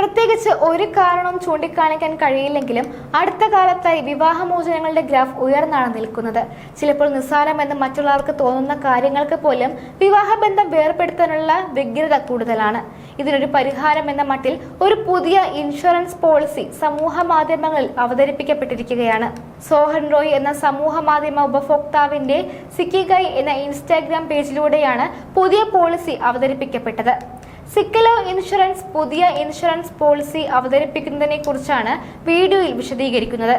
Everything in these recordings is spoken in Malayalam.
പ്രത്യേകിച്ച് ഒരു കാരണവും ചൂണ്ടിക്കാണിക്കാൻ കഴിയില്ലെങ്കിലും അടുത്ത കാലത്തായി വിവാഹമോചനങ്ങളുടെ ഗ്രാഫ് ഉയർന്നാണ് നിൽക്കുന്നത്. ചിലപ്പോൾ നിസ്സാരമെന്ന് മറ്റുള്ളവർക്ക് തോന്നുന്ന കാര്യങ്ങൾക്ക് പോലും വിവാഹബന്ധം വേർപെടുത്താനുള്ള വ്യഗ്രത കൂടുതലാണ്. ഇതിനൊരു പരിഹാരം എന്ന മട്ടിൽ ഒരു പുതിയ ഇൻഷുറൻസ് പോളിസി സമൂഹ മാധ്യമങ്ങളിൽ അവതരിപ്പിക്കപ്പെട്ടിരിക്കുകയാണ്. സോഹൻ റോയ് എന്ന സമൂഹ മാധ്യമ ഉപഭോക്താവിന്റെ സിക്കിഗൈ എന്ന ഇൻസ്റ്റാഗ്രാം പേജിലൂടെയാണ് പുതിയ പോളിസി അവതരിപ്പിക്കപ്പെട്ടത്. സിക്കലോ ഇൻഷുറൻസ് പുതിയ ഇൻഷുറൻസ് പോളിസി അവതരിപ്പിക്കുന്നതിനെ കുറിച്ചാണ് വീഡിയോയിൽ വിശദീകരിക്കുന്നത്.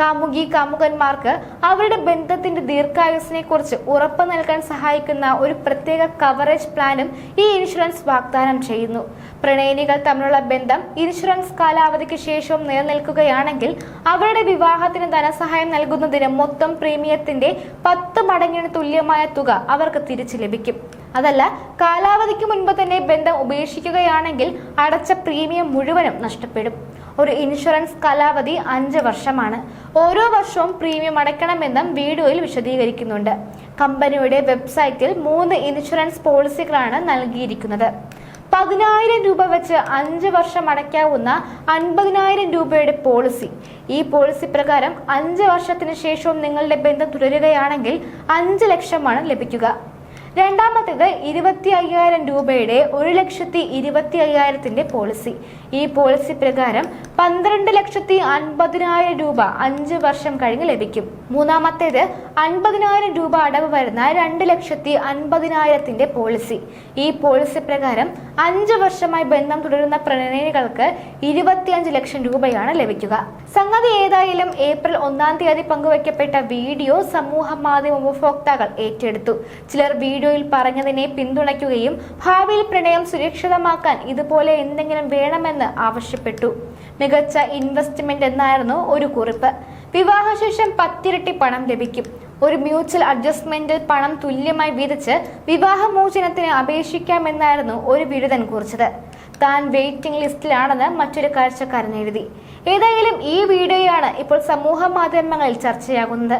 കാമുകി കാമുകന്മാർക്ക് അവരുടെ ബന്ധത്തിന്റെ ദീർഘായുസിനെ കുറിച്ച് ഉറപ്പ് നൽകാൻ സഹായിക്കുന്ന ഒരു പ്രത്യേക കവറേജ് പ്ലാനും ഈ ഇൻഷുറൻസ് വാഗ്ദാനം ചെയ്യുന്നു. പ്രണയിനികൾ തമ്മിലുള്ള ബന്ധം ഇൻഷുറൻസ് കാലാവധിക്ക് ശേഷവും നിലനിൽക്കുകയാണെങ്കിൽ അവരുടെ വിവാഹത്തിന് ധനസഹായം നൽകുന്നതിന് മൊത്തം പ്രീമിയത്തിന്റെ പത്ത് മടങ്ങിന് തുല്യമായ തുക അവർക്ക് തിരിച്ചു ലഭിക്കും. അതല്ല കാലാവധിക്ക് മുൻപ് തന്നെ ബന്ധം ഉപേക്ഷിക്കുകയാണെങ്കിൽ അടച്ച പ്രീമിയം മുഴുവനും നഷ്ടപ്പെടും. ഒരു ഇൻഷുറൻസ് കാലാവധി അഞ്ച് വർഷമാണ്. ഓരോ വർഷവും പ്രീമിയം അടയ്ക്കണമെന്നും വീഡിയോയിൽ വിശദീകരിക്കുന്നുണ്ട്. കമ്പനിയുടെ വെബ്സൈറ്റിൽ മൂന്ന് ഇൻഷുറൻസ് പോളിസികളാണ് നൽകിയിരിക്കുന്നത്. പതിനായിരം രൂപ വെച്ച് അഞ്ച് വർഷം അടയ്ക്കാവുന്ന അൻപതിനായിരം രൂപയുടെ പോളിസി. ഈ പോളിസി പ്രകാരം അഞ്ച് വർഷത്തിന് ശേഷവും നിങ്ങളുടെ ബന്ധം തുടരുകയാണെങ്കിൽ അഞ്ച് ലക്ഷമാണ് ലഭിക്കുക. രണ്ടാമത്തേത് ഇരുപത്തി അയ്യായിരം രൂപയുടെ ഒരു ലക്ഷത്തി ഇരുപത്തി അയ്യായിരത്തിന്റെ പോളിസി. ഈ പോളിസി പ്രകാരം പന്ത്രണ്ട് ലക്ഷത്തി അൻപതിനായിരം രൂപ അഞ്ച് വർഷം കഴിഞ്ഞ് ലഭിക്കും. മൂന്നാമത്തേത് അൻപതിനായിരം രൂപ അടവ് വരുന്ന രണ്ട് ലക്ഷത്തി അൻപതിനായിരത്തിന്റെ പോളിസി. ഈ പോളിസി പ്രകാരം അഞ്ച് വർഷമായി ബന്ധം തുടരുന്ന പ്രണയിനികൾക്ക് ഇരുപത്തിയഞ്ച് ലക്ഷം രൂപയാണ് ലഭിക്കുക. സംഗതി ഏതായാലും ഏപ്രിൽ ഒന്നാം തീയതി പങ്കുവയ്ക്കപ്പെട്ട വീഡിയോ സമൂഹ മാധ്യമ ഉപഭോക്താക്കൾ ഏറ്റെടുത്തു. ചിലർ വീഡിയോയിൽ പറഞ്ഞതിനെ പിന്തുണയ്ക്കുകയും ഭാവിയിൽ പ്രണയം സുരക്ഷിതമാക്കാൻ ഇതുപോലെ എന്തെങ്കിലും വേണമെന്ന് ആവശ്യപ്പെട്ടു. മികച്ച ഇൻവെസ്റ്റ്മെന്റ് എന്നായിരുന്നു ഒരു കുറിപ്പ്. വിവാഹശേഷം പത്തിരട്ടി പണം ലഭിക്കും. ഒരു മ്യൂച്വൽ അഡ്ജസ്റ്റ്മെന്റിൽ പണം തുല്യമായി വീതിച്ച് വിവാഹമോചനത്തിന് അപേക്ഷിക്കാമെന്നായിരുന്നു ഒരു ബിരുദൻ കുറിച്ചത്. താൻ വെയിറ്റിംഗ് ലിസ്റ്റിലാണെന്ന് മറ്റൊരു കാഴ്ചക്കാരൻ എഴുതി. ഏതായാലും ഈ വീഡിയോയാണ് ഇപ്പോൾ സമൂഹ മാധ്യമങ്ങളിൽ ചർച്ചയാകുന്നത്.